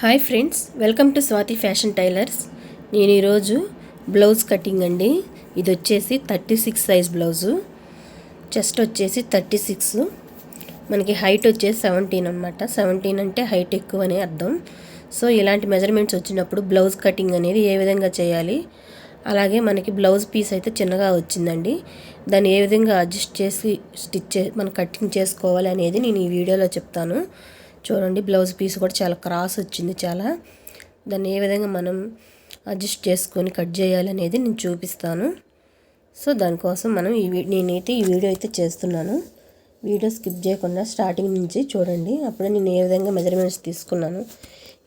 Hi friends welcome to Swathi fashion tailors. నేను ఈరోజు blouse cutting అండి. ఇది వచ్చేసి thirty six size blouse. Chest వచ్చేసి థర్టీ సిక్స్. మనకి హైట్ వచ్చేసి సెవెంటీన్ అనమాట సెవెంటీన్ అంటే హైట్ ఎక్కువ అని అర్థం. సో ఇలాంటి మెజర్మెంట్స్ వచ్చినప్పుడు బ్లౌజ్ కటింగ్ అనేది ఏ విధంగా చేయాలి? అలాగే మనకి బ్లౌజ్ పీస్ అయితే చిన్నగా వచ్చిందండి. దాన్ని ఏ విధంగా అడ్జస్ట్ చేసి స్టిచ్ చే మనం కటింగ్ చేసుకోవాలి అనేది నేను ఈ వీడియోలో చెప్తాను. చూడండి బ్లౌజ్ పీస్ కూడా చాలా క్రాస్ వచ్చింది చాలా. దాన్ని ఏ విధంగా మనం అడ్జస్ట్ చేసుకొని కట్ చేయాలి అనేది నేను చూపిస్తాను. సో దానికోసం మనం ఈ నేనైతే ఈ వీడియో అయితే చేస్తున్నాను. వీడియో స్కిప్ చేయకుండా స్టార్టింగ్ నుంచి చూడండి. అప్పుడే నేను ఏ విధంగా మెజర్మెంట్స్ తీసుకున్నాను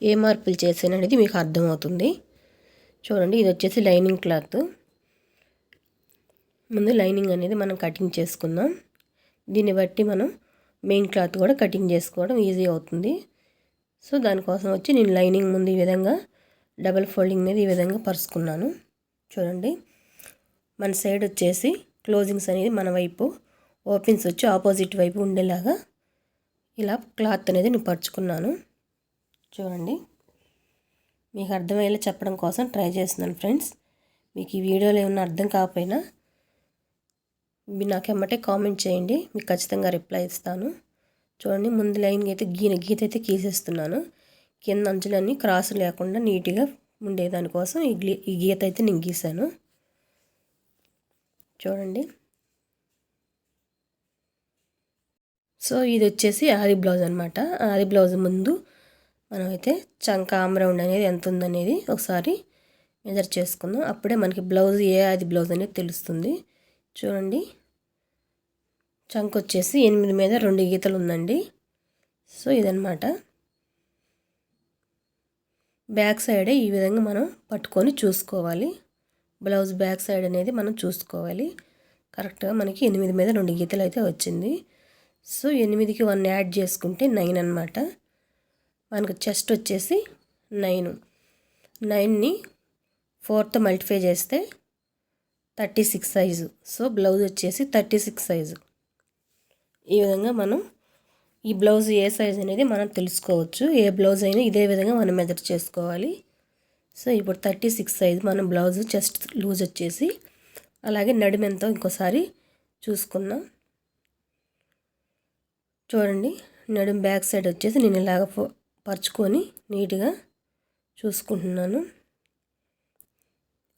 ఏ మార్పులు చేశాను అనేది మీకు అర్థమవుతుంది. చూడండి ఇది వచ్చేసి లైనింగ్ క్లాత్ ముందు లైనింగ్ అనేది మనం కటింగ్ చేసుకుందాం. దీన్ని బట్టి మనం మెయిన్ క్లాత్ కూడా కటింగ్ చేసుకోవడం ఈజీ అవుతుంది. సో దానికోసం వచ్చి నేను లైనింగ్ ముందు ఈ విధంగా డబల్ ఫోల్డింగ్ మీద ఈ విధంగా పరుచుకున్నాను. చూడండి. మన సైడ్ వచ్చేసి క్లోజింగ్స్ అనేది మన వైపు ఓపెన్స్ వచ్చి ఆపోజిట్ వైపు ఉండేలాగా ఇలా క్లాత్ అనేది నేను పరుచుకున్నాను. చూడండి. మీకు అర్థమయ్యేలా చెప్పడం కోసం ట్రై చేస్తున్నాను ఫ్రెండ్స్. మీకు ఈ వీడియోలో ఏమన్నా అర్థం కాకపోయినా నాకు ఎమ్మటే కామెంట్ చేయండి మీకు ఖచ్చితంగా రిప్లై ఇస్తాను. చూడండి ముందు లైన్గా అయితే గీన గీత అయితే గీసేస్తున్నాను. కింద అంచులన్నీ క్రాస్ లేకుండా నీట్గా ఉండేదానికోసం ఈ గీ ఈ గీత అయితే నేను గీసాను. చూడండి. సో ఇది వచ్చేసి ఆది బ్లౌజ్ అనమాట ఆది బ్లౌజ్ ముందు మనమైతే చంక ఆమ్రౌండ్ అనేది ఎంత ఉందనేది ఒకసారి మెజర్ చేసుకుందాం. అప్పుడే మనకి బ్లౌజ్ ఏ ఆది బ్లౌజ్ అనేది తెలుస్తుంది. చూడండి. చంక్ వచ్చేసి ఎనిమిది మీద రెండు గీతలు ఉందండి సో ఇదనమాట బ్యాక్ సైడే ఈ విధంగా మనం పట్టుకొని చూసుకోవాలి. బ్లౌజ్ బ్యాక్ సైడ్ అనేది మనం చూసుకోవాలి. కరెక్ట్గా మనకి ఎనిమిది మీద రెండు గీతలు అయితే వచ్చింది. సో ఎనిమిదికి వన్ యాడ్ చేసుకుంటే నైన్ అనమాట మనకు చెస్ట్ వచ్చేసి నైన్. నైన్ని ఫోర్త్ మల్టిఫై చేస్తే thirty six size. So blouse వచ్చేసి థర్టీ సిక్స్ సైజు. ఈ విధంగా మనం ఈ బ్లౌజ్ ఏ సైజ్ అనేది మనం తెలుసుకోవచ్చు. ఏ బ్లౌజ్ అయినా ఇదే విధంగా మనం మెజర్ చేసుకోవాలి. సో ఇప్పుడు థర్టీ సిక్స్ సైజ్ మనం బ్లౌజ్ చెస్ట్ లూజ్ వచ్చేసి అలాగే నడిమెంతో ఇంకోసారి చూసుకుందాం. చూడండి నడుం బ్యాక్ సైడ్ వచ్చేసి నేను ఇలాగ పరుచుకొని నీట్గా చూసుకుంటున్నాను.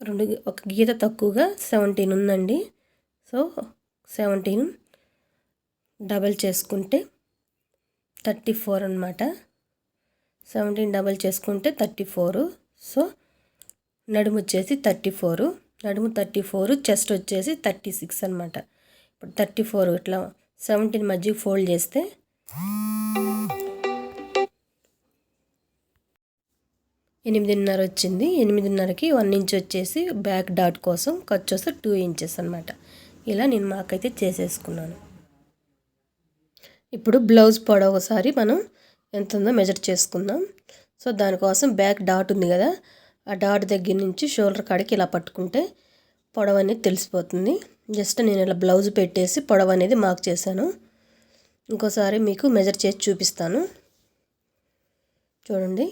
రెండు ఒక గీత తక్కువగా సెవెంటీన్ ఉందండి. సో సెవెంటీన్ డబల్ చేసుకుంటే థర్టీ ఫోర్ అనమాట సెవెంటీన్ డబల్ చేసుకుంటే థర్టీ ఫోరు. సో నడుము వచ్చేసి థర్టీ ఫోరు. నడుము థర్టీ ఫోరు చెస్ట్ వచ్చేసి థర్టీ సిక్స్ అనమాట ఇప్పుడు థర్టీ ఫోర్ ఇట్లా సెవెంటీన్ మధ్య ఫోల్డ్ చేస్తే ఎనిమిదిన్నర వచ్చింది. ఎనిమిదిన్నరకి వన్ ఇంచ్ వచ్చేసి బ్యాక్ డాట్ కోసం ఖర్చు వస్తే టూ ఇంచెస్ అనమాట ఇలా నేను మాకైతే చేసేసుకున్నాను. ఇప్పుడు బ్లౌజ్ పొడవు ఒకసారి మనం ఎంత ఉందో మెజర్ చేసుకుందాం. సో దానికోసం బ్యాక్ డాట్ ఉంది కదా. ఆ డాట్ దగ్గర నుంచి షోల్డర్ కాడికి ఇలా పట్టుకుంటే పొడవు అనేది తెలిసిపోతుంది. జస్ట్ నేను ఇలా బ్లౌజ్ పెట్టేసి పొడవు అనేది మార్క్ చేశాను. ఇంకోసారి మీకు మెజర్ చేసి చూపిస్తాను. చూడండి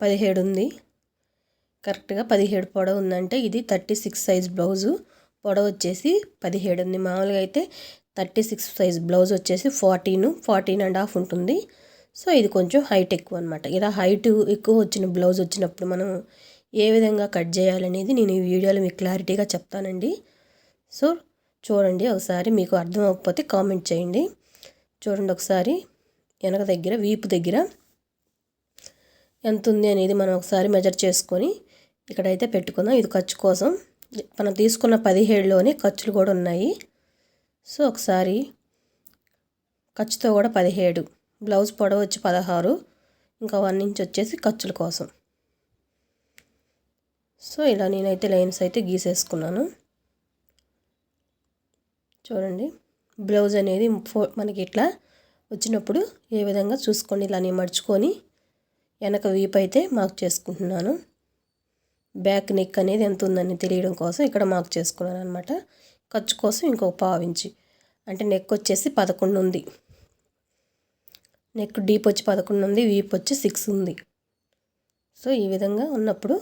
పదిహేడు ఉంది. కరెక్ట్గా పదిహేడు పొడవు ఉందంటే ఇది థర్టీ సిక్స్ సైజ్ బ్లౌజు. పొడవు వచ్చేసి పదిహేడు ఉంది. మామూలుగా అయితే థర్టీ సిక్స్ సైజ్ బ్లౌజ్ వచ్చేసి ఫార్టీన్ ఫార్టీన్ అండ్ హాఫ్ ఉంటుంది. సో ఇది కొంచెం హైట్ ఎక్కువ అనమాట ఇలా హైట్ ఎక్కువ వచ్చిన బ్లౌజ్ వచ్చినప్పుడు మనం ఏ విధంగా కట్ చేయాలనేది నేను ఈ వీడియోలో మీకు క్లారిటీగా చెప్తానండి. సో చూడండి ఒకసారి మీకు అర్థం అవ్వకపోతే కామెంట్ చేయండి. చూడండి ఒకసారి వెనక దగ్గర వీపు దగ్గర ఎంత ఉంది అనేది మనం ఒకసారి మెజర్ చేసుకొని ఇక్కడైతే పెట్టుకుందాం. ఇది ఖర్చు కోసం. మనం తీసుకున్న పదిహేడులోనే ఖర్చులు కూడా ఉన్నాయి. సో ఒకసారి ఖర్చుతో కూడా పదిహేడు బ్లౌజ్ పొడవు వచ్చి పదహారు ఇంకా వన్ ఇంచ్ వచ్చేసి ఖర్చుల కోసం. సో ఇలా నేనైతే లైన్స్ అయితే గీసేసుకున్నాను. చూడండి బ్లౌజ్ అనేది ఫో మనకి ఇట్లా వచ్చినప్పుడు ఏ విధంగా చూసుకోండి ఇలా నేను మడుచుకొని వెనక వీప్ అయితే మార్క్ చేసుకుంటున్నాను. బ్యాక్ నెక్ అనేది ఎంత ఉందని తెలియడం కోసం ఇక్కడ మార్క్ చేసుకున్నాను అనమాట ఖర్చు కోసం ఇంకొక పావించి అంటే నెక్ వచ్చేసి పదకొండు ఉంది. నెక్ డీప్ వచ్చి పదకొండు ఉంది వీప్ వచ్చి సిక్స్ ఉంది. సో ఈ విధంగా ఉన్నప్పుడు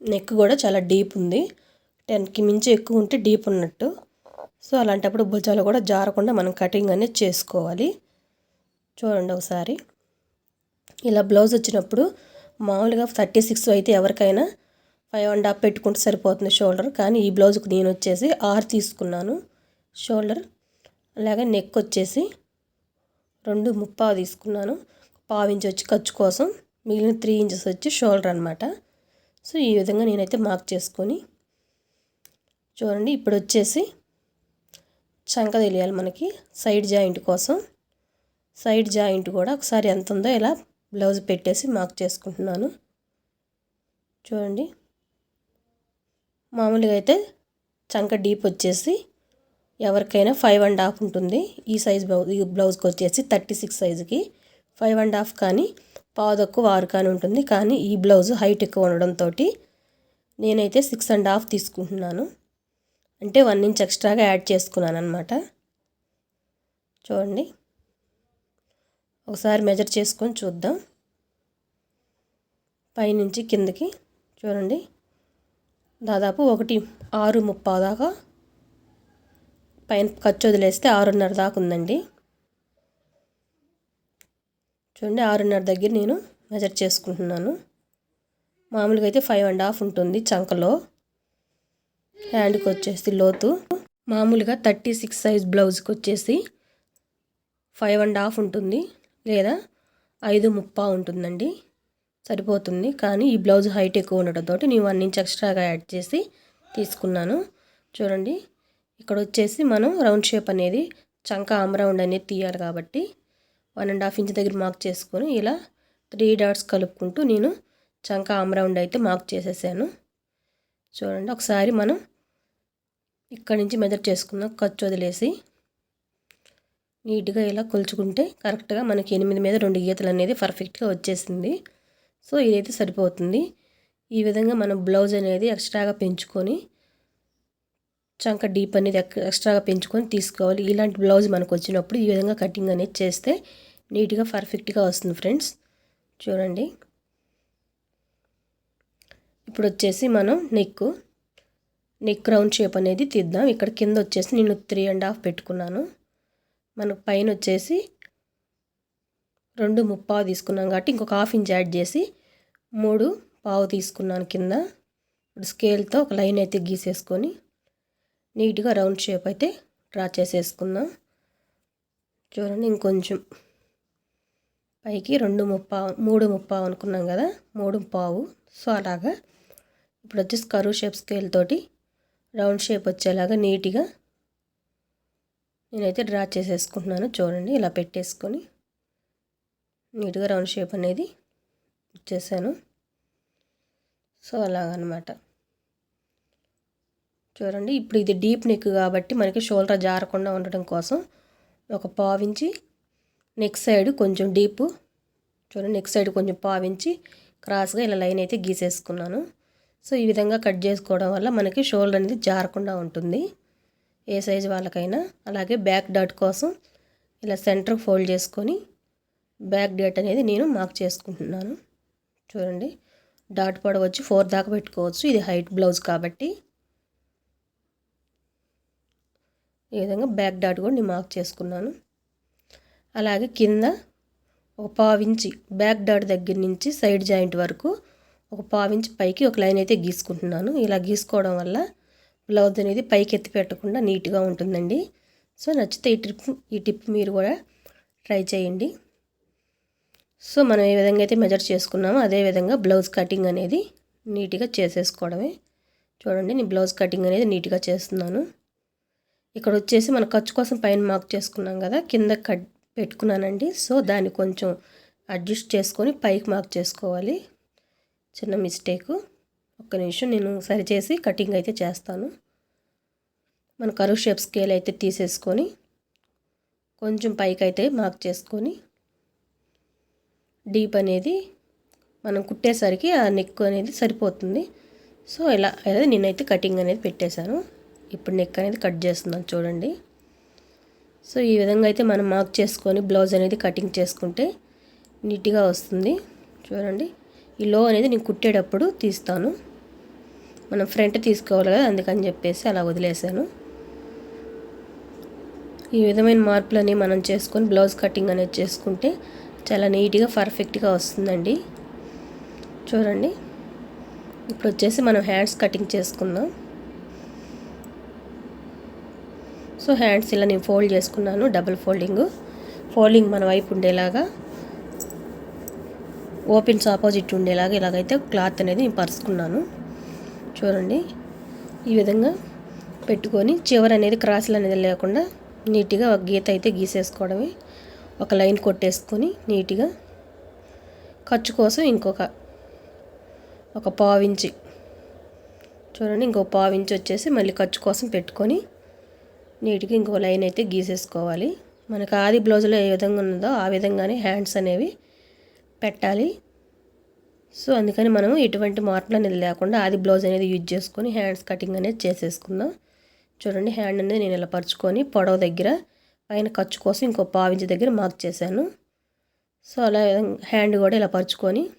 నెక్ కూడా చాలా డీప్ ఉంది. టెన్కి మించి ఎక్కువ ఉంటే డీప్ ఉన్నట్టు. సో అలాంటప్పుడు భుజాలు కూడా జారకుండా మనం కటింగ్ అనేది చేసుకోవాలి. చూడండి ఒకసారి. ఇలా బ్లౌజ్ వచ్చినప్పుడు మామూలుగా థర్టీ సిక్స్ అయితే ఎవరికైనా ఫైవ్ అండ్ హాఫ్ పెట్టుకుంటే సరిపోతుంది షోల్డర్. కానీ ఈ బ్లౌజ్కి నేను వచ్చేసి ఆరు తీసుకున్నాను షోల్డర్. అలాగే నెక్ వచ్చేసి రెండు ముప్పావు తీసుకున్నాను. పావు ఇంచ్ వచ్చి ఖర్చు కోసం మిగిలిన త్రీ ఇంచెస్ వచ్చి షోల్డర్ అనమాట సో ఈ విధంగా నేనైతే మార్క్ చేసుకొని చూడండి ఇప్పుడు వచ్చేసి చంక తెలియాలి మనకి సైడ్ జాయింట్ కోసం. సైడ్ జాయింట్ కూడా ఒకసారి ఎంత ఉందో ఇలా బ్లౌజ్ పెట్టేసి మార్క్ చేసుకుంటున్నాను. చూడండి. మామూలుగా అయితే చంక డీప్ వచ్చేసి ఎవరికైనా ఫైవ్ అండ్ హాఫ్ ఉంటుంది. ఈ సైజ్ బ్లౌజ్ ఈ బ్లౌజ్కి వచ్చేసి థర్టీ సిక్స్ సైజుకి ఫైవ్ అండ్ హాఫ్ కానీ పాదక్కు ఆరు కానీ ఉంటుంది. కానీ ఈ బ్లౌజ్ హైట్ ఎక్కువ ఉండడంతో నేనైతే సిక్స్ అండ్ హాఫ్ తీసుకుంటున్నాను. అంటే వన్ ఇంచ్ ఎక్స్ట్రాగా యాడ్ చేసుకున్నాను అనమాట చూడండి. ఒకసారి మెజర్ చేసుకొని చూద్దాం. పైనుంచి కిందకి చూడండి. దాదాపు ఒకటి ఆరు ముప్పా దాకా పైన ఖర్చు వదిలేస్తే ఆరున్నర దాకా ఉందండి. చూడండి ఆరున్నర దగ్గర నేను మెజర్ చేసుకుంటున్నాను. మామూలుగా అయితే ఫైవ్ అండ్ హాఫ్ ఉంటుంది చంకలో. హ్యాండ్కి వచ్చేసి లోతు. మామూలుగా థర్టీ సిక్స్ సైజ్ బ్లౌజ్కి వచ్చేసి ఫైవ్ అండ్ హాఫ్ ఉంటుంది లేదా ఐదు ముప్పా ఉంటుందండి. సరిపోతుంది. కానీ ఈ బ్లౌజ్ హైట్ ఎక్కువ ఉండటంతో నేను వన్ ఇంచ్ ఎక్స్ట్రాగా యాడ్ చేసి తీసుకున్నాను. చూడండి ఇక్కడ వచ్చేసి మనం రౌండ్ షేప్ అనేది చంక ఆమ్ రౌండ్ అనేది తీయాలి కాబట్టి వన్ అండ్ హాఫ్ ఇంచ్ దగ్గర మార్క్ చేసుకొని ఇలా త్రీ డాట్స్ కలుపుకుంటూ నేను చంక ఆమ్ రౌండ్ అయితే మార్క్ చేసేసాను. చూడండి ఒకసారి మనం ఇక్కడ నుంచి మెజర్ చేసుకుందాం ఖర్చు వదిలేసి నీట్గా ఇలా కొలుచుకుంటే కరెక్ట్గా మనకి ఎనిమిది మీద రెండు గీతలు అనేది పర్ఫెక్ట్గా వచ్చేసింది. సో ఇదైతే సరిపోతుంది. ఈ విధంగా మనం బ్లౌజ్ అనేది ఎక్స్ట్రాగా పెంచుకొని చంక డీప్ అనేది ఎక్స్ట్రాగా పెంచుకొని తీసుకోవాలి. ఇలాంటి బ్లౌజ్ మనకు వచ్చినప్పుడు ఈ విధంగా కటింగ్ అనేది చేస్తే నీట్గా పర్ఫెక్ట్గా వస్తుంది ఫ్రెండ్స్. చూడండి. ఇప్పుడు వచ్చేసి మనం నెక్ నెక్ రౌండ్ షేప్ అనేది తీద్దాం. ఇక్కడ కింద వచ్చేసి నేను త్రీ అండ్ హాఫ్ పెట్టుకున్నాను. మనకు పైన వచ్చేసి రెండు ముప్పావు తీసుకున్నాం కాబట్టి ఇంకొక హాఫ్ ఇంచ్ యాడ్ చేసి మూడు పావు తీసుకున్నాను కింద. ఇప్పుడు స్కేల్తో ఒక లైన్ అయితే గీసేసుకొని నీట్గా రౌండ్ షేప్ అయితే డ్రా చేసేసుకుందాం. చూడండి ఇంకొంచెం పైకి రెండు ముప్పావు మూడు ముప్పావు అనుకున్నాం కదా మూడు పావు. సో అలాగా ఇప్పుడు వచ్చేసి కరువు షేప్ స్కేల్ తోటి రౌండ్ షేప్ వచ్చేలాగా నీట్గా నేనైతే డ్రా చేసేసుకుంటున్నాను. చూడండి ఇలా పెట్టేసుకొని నీట్గా రౌండ్ షేప్ అనేది ఇచ్చేసాను సో అలాగనమాట. చూడండి ఇప్పుడు ఇది డీప్ నెక్ కాబట్టి మనకి షోల్డర్ జారకుండా ఉండటం కోసం ఒక పావించి నెక్ సైడ్ కొంచెం డీప్ చూడండి నెక్ సైడ్ కొంచెం పావించి క్రాస్గా ఇలా లైన్ అయితే గీసేసుకున్నాను. సో ఈ విధంగా కట్ చేసుకోవడం వల్ల మనకి షోల్డర్ అనేది జారకుండా ఉంటుంది. ఏ సైజు వాళ్ళకైనా. అలాగే బ్యాక్ డాట్ కోసం ఇలా సెంటర్ ఫోల్డ్ చేసుకొని బ్యాక్ డేట్ అనేది నేను మార్క్ చేసుకుంటున్నాను. చూడండి. డాట్ పొడవు వచ్చి ఫోర్ దాకా పెట్టుకోవచ్చు. ఇది హైట్ బ్లౌజ్ కాబట్టి ఈ విధంగా బ్యాక్ డాట్ కూడా నేను మార్క్ చేసుకున్నాను. అలాగే కింద ఒక పావించి బ్యాక్ డాట్ దగ్గర నుంచి సైడ్ జాయింట్ వరకు ఒక పావించి పైకి ఒక లైన్ అయితే గీసుకుంటున్నాను. ఇలా గీసుకోవడం వల్ల బ్లౌజ్ అనేది పైకి ఎత్తి పెట్టకుండా నీట్గా ఉంటుందండి. సో నచ్చితే ఈ ట్రిప్ ఈ టిప్ మీరు కూడా ట్రై చేయండి. సో మనం ఏ విధంగా అయితే మెజర్ చేసుకున్నామో అదే విధంగా బ్లౌజ్ కటింగ్ అనేది నీట్గా చేసేసుకోవడమే. చూడండి నేను బ్లౌజ్ కటింగ్ అనేది నీట్గా చేస్తున్నాను. ఇక్కడ వచ్చేసి మన ఖర్చు కోసం పైన మార్క్ చేసుకున్నాం కదా కింద కట్ పెట్టుకున్నానండి. సో దాన్ని కొంచెం అడ్జస్ట్ చేసుకొని పైకి మార్క్ చేసుకోవాలి. చిన్న మిస్టేక్ ఒక్క నిమిషం నేను సరిచేసి కటింగ్ అయితే చేస్తాను. మన కరువు షేప్ స్కేల్ అయితే తీసేసుకొని కొంచెం పైకి అయితే మార్క్ చేసుకొని డీప్ అనేది మనం కుట్టేసరికి ఆ నెక్ అనేది సరిపోతుంది. సో ఇలా అదే నేనైతే కటింగ్ అనేది పెట్టేశాను. ఇప్పుడు నెక్ అనేది కట్ చేస్తున్నాను చూడండి. సో ఈ విధంగా అయితే మనం మార్క్ చేసుకొని బ్లౌజ్ అనేది కటింగ్ చేసుకుంటే నీట్గా వస్తుంది. చూడండి. ఈ లో అనేది నేను కుట్టేటప్పుడు తీస్తాను. మనం ఫ్రంట్ తీసుకోవాలి కదా అందుకని చెప్పేసి అలా వదిలేసాను ఈ విధమైన మార్పులని మనం చేసుకొని బ్లౌజ్ కటింగ్ అనేది చేసుకుంటే చాలా నీట్గా పర్ఫెక్ట్గా వస్తుందండి. చూడండి. ఇప్పుడు వచ్చేసి మనం హ్యాండ్స్ కటింగ్ చేసుకుందాం. సో హ్యాండ్స్ ఇలా నేను ఫోల్డ్ చేసుకున్నాను డబుల్ ఫోల్డింగ్. ఫోల్డింగ్ మన వైపు ఉండేలాగా ఓపెన్స్ ఆపోజిట్ ఉండేలాగా ఇలాగైతే క్లాత్ అనేది నేను పరుచుకున్నాను. చూడండి. ఈ విధంగా పెట్టుకొని చివరి అనేది క్రాసులు అనేది లేకుండా నీట్గా ఒక గీత అయితే గీసేసుకోవడమే. ఒక లైన్ కొట్టేసుకొని నీట్గా ఖర్చు కోసం ఇంకొక ఒక పావించి. చూడండి ఇంకో పావించి వచ్చేసి మళ్ళీ ఖర్చు కోసం పెట్టుకొని నీట్గా ఇంకో లైన్ అయితే గీసేసుకోవాలి. మనకు ఆది బ్లౌజ్లో ఏ విధంగా ఉన్నదో ఆ విధంగానే హ్యాండ్స్ అనేవి పెట్టాలి. సో అందుకని మనం ఎటువంటి మార్పులు అనేది లేకుండా ఆది బ్లౌజ్ అనేది యూజ్ చేసుకొని హ్యాండ్స్ కటింగ్ అనేది చేసేసుకుందాం. చూడండి హ్యాండ్ అనేది నేను ఇలా పరుచుకొని పొడవ దగ్గర పైన ఖర్చు కోసం ఇంకో పావించి దగ్గర మార్క్ చేశాను. సో అలా హ్యాండ్ కూడా ఇలా పరుచుకొని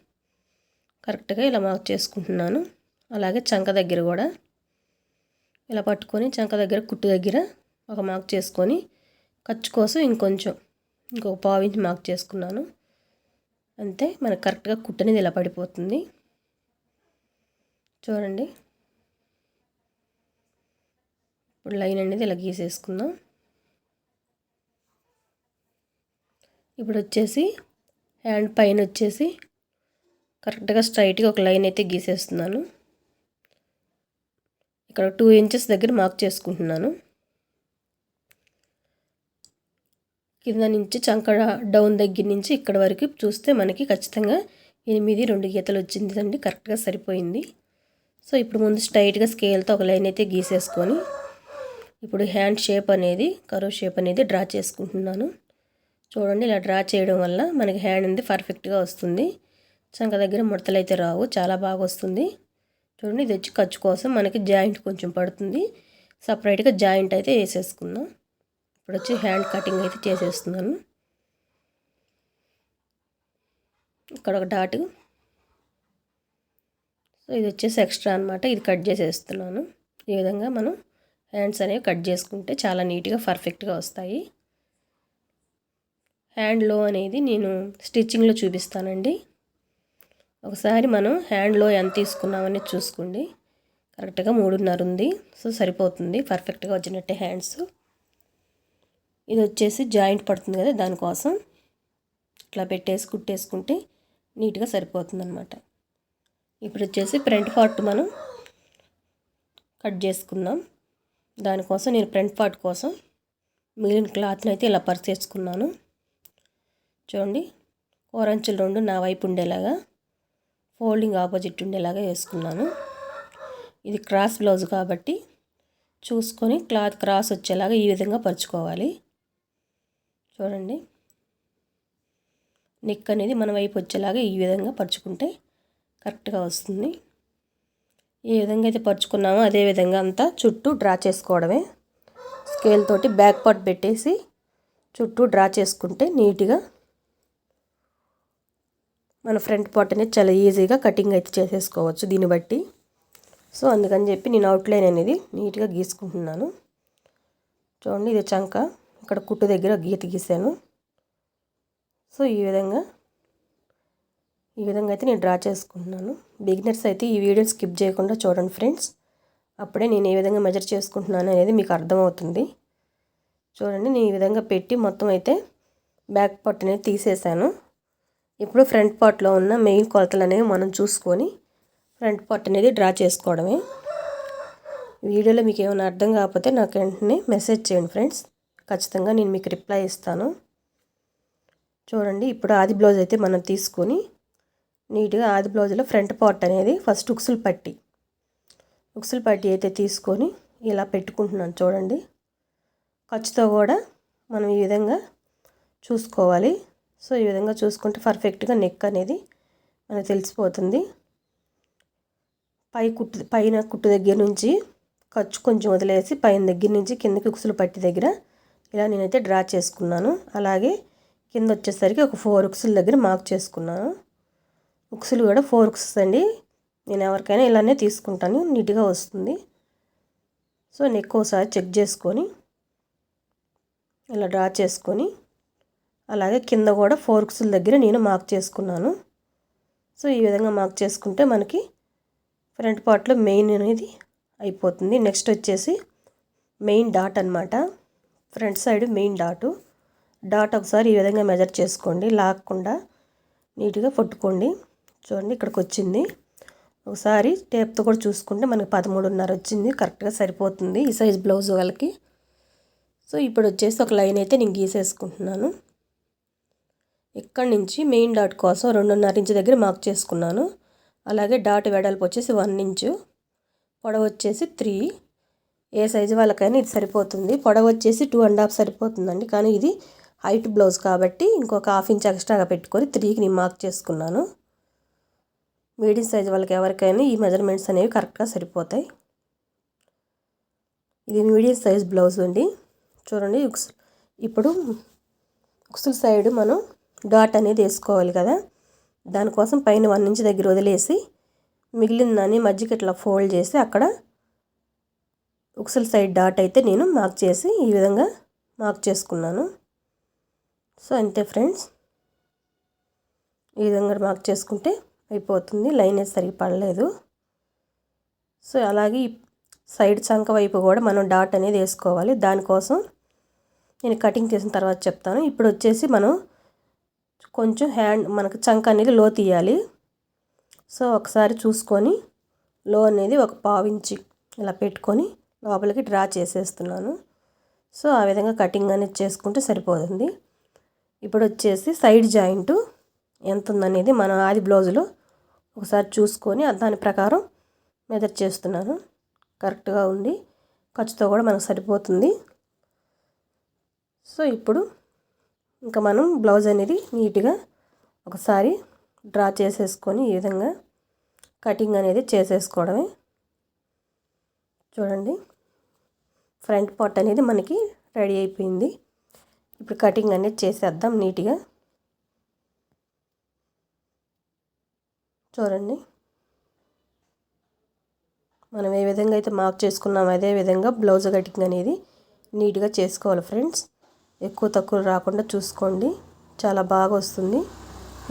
కరెక్ట్గా ఇలా మార్క్ చేసుకుంటున్నాను. అలాగే చంక దగ్గర కూడా ఇలా పట్టుకొని చంక దగ్గర కుట్టు దగ్గర ఒక మార్క్ చేసుకొని ఖర్చు కోసం ఇంకొంచెం ఇంకొక పావు మార్క్ చేసుకున్నాను. అంతే మనకు కరెక్ట్గా కుట్టు అనేది ఇలా పడిపోతుంది. చూడండి. ఇప్పుడు లైన్ అనేది ఇలా గీసేసుకుందాం. ఇప్పుడు వచ్చేసి హ్యాండ్ పైన వచ్చేసి కరెక్ట్గా స్ట్రైట్గా ఒక లైన్ అయితే గీసేస్తున్నాను. ఇక్కడ టూ ఇంచెస్ దగ్గర మార్క్ చేసుకుంటున్నాను. కింద నుంచి చంకడ డౌన్ దగ్గర నుంచి ఇక్కడ వరకు చూస్తే మనకి ఖచ్చితంగా ఎనిమిది రెండు గీతలు వచ్చింది అండి. కరెక్ట్గా సరిపోయింది. సో ఇప్పుడు ముందు స్ట్రైట్గా స్కేల్తో ఒక లైన్ అయితే గీసేసుకొని ఇప్పుడు హ్యాండ్ షేప్ అనేది కరో షేప్ అనేది డ్రా చేసుకుంటున్నాను. చూడండి ఇలా డ్రా చేయడం వల్ల మనకి హ్యాండ్ అనేది పర్ఫెక్ట్గా వస్తుంది. చంక దగ్గర ముడతలు అయితే రావు చాలా బాగా వస్తుంది. చూడండి ఇది వచ్చి ఖర్చు కోసం మనకి జాయింట్ కొంచెం పడుతుంది. సపరేట్గా జాయింట్ అయితే వేసేసుకుందాం. ఇప్పుడు వచ్చి హ్యాండ్ కటింగ్ అయితే చేసేస్తున్నాను. ఇక్కడ ఒక డాట్ సో ఇది వచ్చేసి ఎక్స్ట్రా అనమాట ఇది కట్ చేసేస్తున్నాను. ఈ విధంగా మనం హ్యాండ్స్ అనేవి కట్ చేసుకుంటే చాలా నీట్గా పర్ఫెక్ట్గా వస్తాయి. హ్యాండ్లో అనేది నేను స్టిచ్చింగ్లో చూపిస్తానండి. ఒకసారి మనం హ్యాండ్లో ఎంత తీసుకున్నామని చూసుకోండి. కరెక్ట్గా మూడున్నర ఉంది. సో సరిపోతుంది. పర్ఫెక్ట్గా వచ్చినట్టే హ్యాండ్స్. ఇది వచ్చేసి జాయింట్ పడుతుంది కదా దానికోసం. ఇట్లా పెట్టేసి కుట్టేసుకుంటే నీట్గా సరిపోతుంది అనమాట ఇప్పుడు వచ్చేసి ఫ్రంట్ పార్ట్ మనం కట్ చేసుకుందాం. దానికోసం నేను ఫ్రంట్ పార్ట్ కోసం మిగిలిన క్లాత్ని అయితే ఇలా పరిచేసుకున్నాను. చూడండి. ఓరంచులు రెండు నా వైపు ఉండేలాగా ఫోల్డింగ్ ఆపోజిట్ ఉండేలాగా వేసుకున్నాను. ఇది క్రాస్ బ్లౌజ్ కాబట్టి చూసుకొని క్లాత్ క్రాస్ వచ్చేలాగా ఈ విధంగా పరుచుకోవాలి. చూడండి. నెక్ అనేది మన వైపు వచ్చేలాగా ఈ విధంగా పరుచుకుంటే కరెక్ట్గా వస్తుంది. ఏ విధంగా అయితే పరుచుకున్నామో అదే విధంగా అంతా చుట్టూ డ్రా చేసుకోవడమే. స్కేల్ తోటి బ్యాక్ పార్ట్ పెట్టేసి చుట్టూ డ్రా చేసుకుంటే నీట్గా మన ఫ్రంట్ పార్ట్ అనేది చాలా ఈజీగా కటింగ్ అయితే చేసేసుకోవచ్చు దీన్ని బట్టి. సో అందుకని చెప్పి నేను అవుట్లైన్ అనేది నీట్గా గీసుకుంటున్నాను. చూడండి ఇది చంక. ఇక్కడ కుట్టు దగ్గర గీత గీసాను. సో ఈ విధంగా ఈ విధంగా అయితే నేను డ్రా చేసుకుంటున్నాను. బిగినర్స్ అయితే ఈ వీడియో స్కిప్ చేయకుండా చూడండి ఫ్రెండ్స్. అప్పుడే నేను ఏ విధంగా మెజర్ చేసుకుంటున్నాను అనేది మీకు అర్థమవుతుంది. చూడండి నేను ఈ విధంగా పెట్టి మొత్తం అయితే బ్యాక్ పార్ట్ అనేది తీసేసాను. ఇప్పుడు ఫ్రంట్ పార్ట్లో ఉన్న మెయిన్ కొలతలు అనేవి మనం చూసుకొని ఫ్రంట్ పార్ట్ అనేది డ్రా చేసుకోవడమే. వీడియోలో మీకు ఏమైనా అర్థం కాకపోతే నాకు వెంటనే మెసేజ్ చేయండి ఫ్రెండ్స్. ఖచ్చితంగా నేను మీకు రిప్లై ఇస్తాను. చూడండి ఇప్పుడు ఆది బ్లౌజ్ అయితే మనం తీసుకొని నీట్గా ఆది బ్లౌజ్లో ఫ్రంట్ పార్ట్ అనేది ఫస్ట్ ఉక్సులు పట్టి ఉక్సులు పట్టి అయితే తీసుకొని ఇలా పెట్టుకుంటున్నాను చూడండి. ఖర్చుతో కూడా మనం ఈ విధంగా చూసుకోవాలి. సో ఈ విధంగా చూసుకుంటే పర్ఫెక్ట్గా నెక్ అనేది మనకు తెలిసిపోతుంది. పై కుట్టు పైన కుట్టు దగ్గర నుంచి ఖర్చు కొంచెం వదిలేసి పైన దగ్గర నుంచి కిందకి ఉక్సులు పట్టి దగ్గర ఇలా నేనైతే డ్రా చేసుకున్నాను. అలాగే కింద వచ్చేసరికి ఒక ఫోర్ ఉక్సుల దగ్గర మార్క్ చేసుకున్నాను. ఉక్సులు కూడా ఫోర్ ఉక్స్ అండి. నేను ఎవరికైనా ఇలానే తీసుకుంటాను. నీట్గా వస్తుంది. సో నేను ఎక్కువసారి చెక్ చేసుకొని ఇలా డ్రా చేసుకొని అలాగే కింద కూడా ఫోర్క్స్ల దగ్గర నేను మార్క్ చేసుకున్నాను. సో ఈ విధంగా మార్క్ చేసుకుంటే మనకి ఫ్రంట్ పార్ట్లో మెయిన్ అనేది అయిపోతుంది. నెక్స్ట్ వచ్చేసి మెయిన్ డాట్ అనమాట front side main dot dot ఒకసారి ఈ విధంగా మెజర్ చేసుకోండి. లాక్కుండా నీట్గా పట్టుకోండి చూడండి ఇక్కడికి వచ్చింది. ఒకసారి టేప్తో కూడా చూసుకుంటే మనకి పదమూడున్నర వచ్చింది. కరెక్ట్గా సరిపోతుంది ఈ సైజ్ బ్లౌజ్ వాళ్ళకి. సో ఇప్పుడు వచ్చేసి ఒక లైన్ అయితే నేను గీసేసుకుంటున్నాను. ఇక్కడ నుంచి మెయిన్ డాట్ కోసం రెండున్నర ఇంచు దగ్గర మార్క్ చేసుకున్నాను. అలాగే డాట్ వెడల్పు వచ్చేసి వన్ ఇంచు పొడవు వచ్చేసి త్రీ. ఏ సైజు వాళ్ళకైనా ఇది సరిపోతుంది. పొడవు వచ్చేసి టూ అండ్ హాఫ్ సరిపోతుందండి. కానీ ఇది హైట్ బ్లౌజ్ కాబట్టి ఇంకొక హాఫ్ ఇంచ్ ఎక్స్ట్రాగా పెట్టుకొని త్రీకి నేను మార్క్ చేసుకున్నాను. మీడియం సైజ్ వాళ్ళకి ఎవరికైనా ఈ మెజర్మెంట్స్ అనేవి కరెక్ట్గా సరిపోతాయి. ఇది మీడియం సైజ్ బ్లౌజ్ అండి. చూడండి ఇప్పుడు ఉక్సుల సైడ్ మనం డాట్ అనేది వేసుకోవాలి కదా. దానికోసం పైన వన్ ఇంచ్ దగ్గర వదిలేసి మిగిలిన దాన్ని మధ్యకి ఇట్లా ఫోల్డ్ చేసి అక్కడ ఉక్సల్ సైడ్ డాట్ అయితే నేను మార్క్ చేసి ఈ విధంగా మార్క్ చేసుకున్నాను. సో అంతే ఫ్రెండ్స్. ఈ విధంగా మార్క్ చేసుకుంటే అయిపోతుంది. లైన్ అయితే సరిగ్గా పడలేదు. సో అలాగే సైడ్ చంక వైపు కూడా మనం డాట్ అనేది వేసుకోవాలి. దానికోసం నేను కటింగ్ చేసిన తర్వాత చెప్తాను. ఇప్పుడు వచ్చేసి మనం కొంచెం హ్యాండ్ మనకు చంక అనేది లో తీయాలి. సో ఒకసారి చూసుకొని లో అనేది ఒక పావించి ఇలా పెట్టుకొని లోపలికి డ్రా చేసేస్తున్నాను. సో ఆ విధంగా కటింగ్ అనేది చేసుకుంటే సరిపోతుంది. ఇప్పుడు వచ్చేసి సైడ్ జాయింట్ ఎంత ఉందనేది మన ఆది బ్లౌజులో ఒకసారి చూసుకొని దాని ప్రకారం మెదర్ చేస్తున్నాను. కరెక్ట్గా ఉంది. ఖర్చుతో కూడా మనకు సరిపోతుంది. సో ఇప్పుడు ఇంకా మనం బ్లౌజ్ అనేది నీట్గా ఒకసారి డ్రా చేసేసుకొని ఈ విధంగా కటింగ్ అనేది చేసేసుకోవడమే. చూడండి. ఫ్రంట్ పార్ట్ అనేది మనకి రెడీ అయిపోయింది. ఇప్పుడు కటింగ్ అనేది చేసేద్దాం నీట్గా. చూడండి. మనం ఏ విధంగా అయితే మార్క్ చేసుకున్నామో అదే విధంగా బ్లౌజ్ కటింగ్ అనేది నీట్గా చేసుకోవాలి ఫ్రెండ్స్. ఎక్కువ తక్కువ రాకుండా చూసుకోండి. చాలా బాగా వస్తుంది.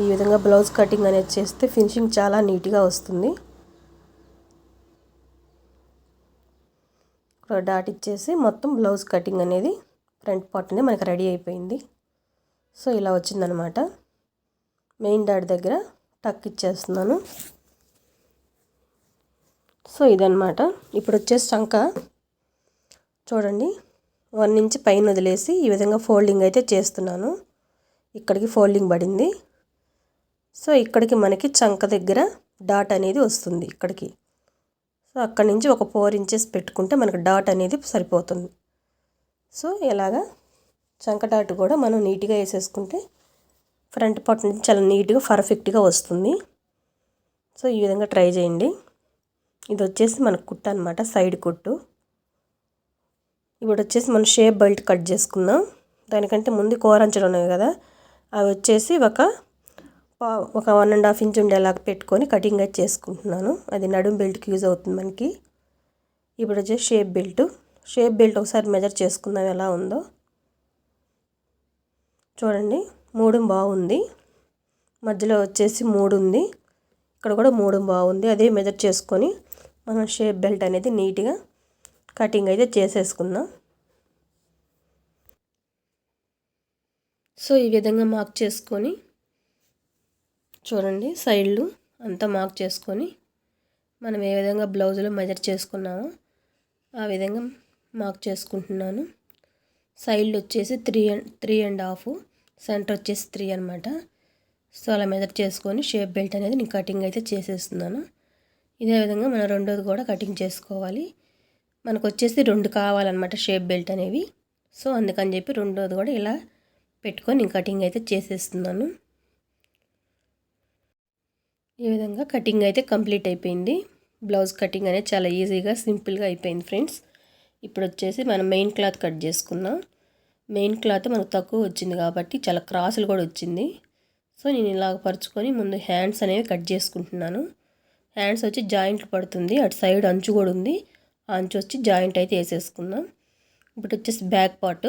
ఈ విధంగా బ్లౌజ్ కటింగ్ అనేది చేస్తే ఫినిషింగ్ చాలా నీట్గా వస్తుంది. డాట్ ఇచ్చేసి మొత్తం బ్లౌజ్ కటింగ్ అనేది ఫ్రంట్ పార్ట్ అనేది మనకి రెడీ అయిపోయింది. సో ఇలా వచ్చిందనమాట. మెయిన్ డాట్ దగ్గర టక్ ఇచ్చేస్తున్నాను. సో ఇదనమాట. ఇప్పుడు వచ్చేసి చంక చూడండి. వన్ ఇంచ్ పైన వదిలేసి ఈ విధంగా ఫోల్డింగ్ అయితే చేస్తున్నాను. ఇక్కడికి ఫోల్డింగ్ పడింది. సో ఇక్కడికి మనకి చంక దగ్గర డాట్ అనేది వస్తుంది ఇక్కడికి. సో అక్కడి నుంచి ఒక ఫోర్ ఇంచెస్ పెట్టుకుంటే మనకు డాట్ అనేది సరిపోతుంది. సో ఇలాగా చంక డాట్ కూడా మనం నీట్గా వేసేసుకుంటే ఫ్రంట్ పార్ట్ నుంచి చాలా నీట్గా పర్ఫెక్ట్గా వస్తుంది. సో ఈ విధంగా ట్రై చేయండి. ఇది వచ్చేసి మనకు కుట్టు అనమాట సైడ్ కుట్టు. ఇప్పుడు వచ్చేసి మనం షేప్ బెల్ట్ కట్ చేసుకుందాం. దానికంటే ముందు కోరంచలు ఉన్నాయి కదా అవి వచ్చేసి ఒక ఒక వన్ అండ్ హాఫ్ ఇంచ్ ఉండేలాగా పెట్టుకొని కటింగ్ అయితే చేసుకుంటున్నాను. అది నడుం బెల్ట్కి యూజ్ అవుతుంది మనకి. ఇప్పుడు వచ్చేసి షేప్ బెల్ట్. షేప్ బెల్ట్ ఒకసారి మెజర్ చేసుకుందాం ఎలా ఉందో. చూడండి మూడు బాగుంది. మధ్యలో వచ్చేసి మూడు ఉంది. ఇక్కడ కూడా మూడు బాగుంది. అదే మెజర్ చేసుకొని మనం షేప్ బెల్ట్ అనేది నీట్గా కటింగ్ అయితే చేసేసుకుందాం. సో ఈ విధంగా మార్క్ చేసుకొని చూడండి సైడ్లు అంతా మార్క్ చేసుకొని మనం ఏ విధంగా బ్లౌజ్లో మెజర్ చేసుకున్నామో ఆ విధంగా మార్క్ చేసుకుంటున్నాను. సైడ్లు వచ్చేసి three and three and half centre వచ్చేసి త్రీ అనమాట సో అలా మెజర్ చేసుకొని షేప్ బెల్ట్ అనేది నేను కటింగ్ అయితే చేసేస్తున్నాను. ఇదే విధంగా మనం రెండోది కూడా కటింగ్ చేసుకోవాలి. మనకు వచ్చేసి రెండు కావాలన్నమాట షేప్ బెల్ట్ అనేవి. సో అందుకని చెప్పి రెండోది కూడా ఇలా పెట్టుకొని కటింగ్ అయితే చేసేస్తున్నాను. ఈ విధంగా కటింగ్ అయితే కంప్లీట్ అయిపోయింది. బ్లౌజ్ కటింగ్ అనేది చాలా ఈజీగా సింపుల్గా అయిపోయింది ఫ్రెండ్స్. ఇప్పుడు వచ్చేసి మనం మెయిన్ క్లాత్ కట్ చేసుకున్నాం మెయిన్ క్లాత్ మనకు తక్కువ వచ్చింది కాబట్టి చాలా క్రాసులు కూడా వచ్చింది. సో నేను ఇలాగ పరుచుకొని ముందు హ్యాండ్స్ అనేవి కట్ చేసుకుంటున్నాను. హ్యాండ్స్ వచ్చి జాయింట్లు పడుతుంది. అటు సైడ్ అంచు కూడా ఉంది. అంచు వచ్చి జాయింట్ అయితే వేసేసుకుందాం. ఇప్పుడు వచ్చేసి బ్యాక్ పార్ట్.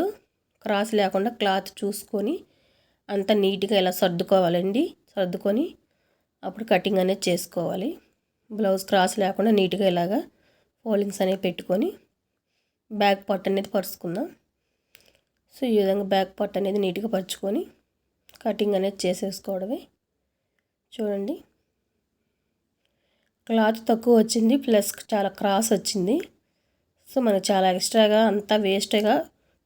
క్రాస్ లేకుండా క్లాత్ చూసుకొని అంత నీట్గా ఇలా సర్దుకోవాలండి. సర్దుకొని అప్పుడు కటింగ్ అనేది చేసుకోవాలి. బ్లౌజ్ క్రాస్ లేకుండా నీట్గా ఇలాగా ఫోల్డింగ్స్ అనేవి పెట్టుకొని బ్యాక్ పార్ట్ అనేది పరుచుకుందాం. సో ఈ విధంగా బ్యాక్ పార్ట్ అనేది నీట్గా పరుచుకొని కటింగ్ అనేది చేసేసుకోవడమే. చూడండి. క్లాత్ తక్కువ వచ్చింది ప్లస్ చాలా క్రాస్ వచ్చింది. సో మనకు చాలా ఎక్స్ట్రాగా అంతా వేస్ట్గా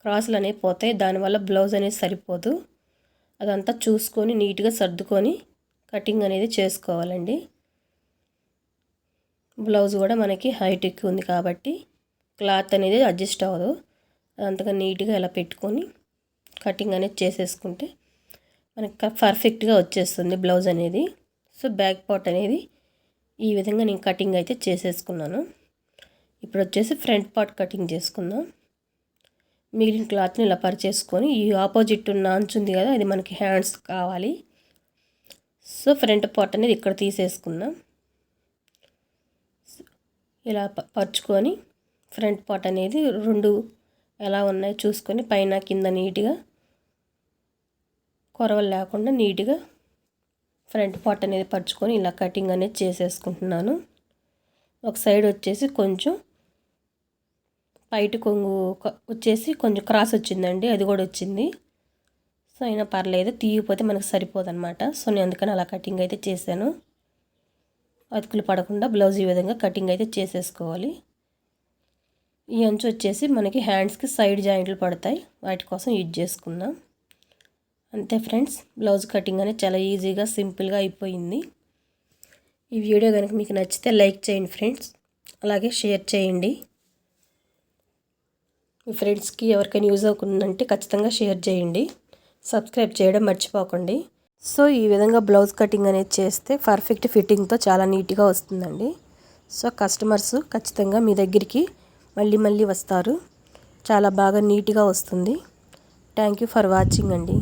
క్రాసులు అనేవి పోతాయి. దానివల్ల బ్లౌజ్ అనేది సరిపోదు. అదంతా చూసుకొని నీట్గా సర్దుకొని కటింగ్ అనేది చేసుకోవాలండి. బ్లౌజ్ కూడా మనకి హైట్ ఎక్కువ ఉంది కాబట్టి క్లాత్ అనేది అడ్జస్ట్ అవ్వదు. అదంతగా నీట్గా ఇలా పెట్టుకొని కటింగ్ అనేది చేసేసుకుంటే మనకి పర్ఫెక్ట్గా వచ్చేస్తుంది బ్లౌజ్ అనేది. సో బ్యాక్ పార్ట్ అనేది ఈ విధంగా నేను కటింగ్ అయితే చేసేసుకున్నాను. ఇప్పుడు వచ్చేసి ఫ్రంట్ పార్ట్ కటింగ్ చేసుకుందాం. మిగిలిన క్లాత్ని ఇలా పరిచేసుకొని ఈ ఆపోజిట్ ఉన్న అంచు ఉంది కదా అది మనకి హ్యాండ్స్ కావాలి. సో ఫ్రంట్ పార్ట్ అనేది ఇక్కడ తీసేసుకుందాం. ఇలా పరుచుకొని ఫ్రంట్ పార్ట్ అనేది రెండు ఎలా ఉన్నాయో చూసుకొని పైన కింద నీట్గా కొరవలు లేకుండా నీట్గా ఫ్రంట్ పార్ట్ అనేది పరుచుకొని ఇలా కటింగ్ అనేది చేసేసుకుంటున్నాను. ఒక సైడ్ వచ్చేసి కొంచెం పైట కొంగు వచ్చేసి కొంచెం క్రాస్ వచ్చిందండి అది కూడా వచ్చింది. సో అయినా పర్లేదు తీయకపోతే మనకు సరిపోదు అనమాట సో నేను అందుకని అలా కటింగ్ అయితే చేశాను. అతుకులు పడకుండా బ్లౌజ్ ఈ విధంగా కటింగ్ అయితే చేసేసుకోవాలి. ఈ అంచు వచ్చేసి మనకి హ్యాండ్స్కి సైడ్ జాయింట్లు పడతాయి. వాటి కోసం యూజ్ చేసుకుందాం. అంతే ఫ్రెండ్స్ బ్లౌజ్ కటింగ్ అనేది చాలా ఈజీగా సింపుల్గా అయిపోయింది. ఈ వీడియో కనుక మీకు నచ్చితే లైక్ చేయండి ఫ్రెండ్స్ అలాగే షేర్ చేయండి. మీ ఫ్రెండ్స్కి ఎవరికైనా యూజ్ అవుతుందంటే ఖచ్చితంగా షేర్ చేయండి. సబ్స్క్రైబ్ చేయడం మర్చిపోకండి. సో ఈ విధంగా బ్లౌజ్ కటింగ్ అనేది చేస్తే పర్ఫెక్ట్ ఫిట్టింగ్తో చాలా నీట్గా వస్తుందండి. సో కస్టమర్స్ ఖచ్చితంగా మీ దగ్గరికి మళ్ళీ మళ్ళీ వస్తారు. చాలా బాగా నీట్గా వస్తుంది. థ్యాంక్ యూ ఫర్ వాచింగ్ అండి.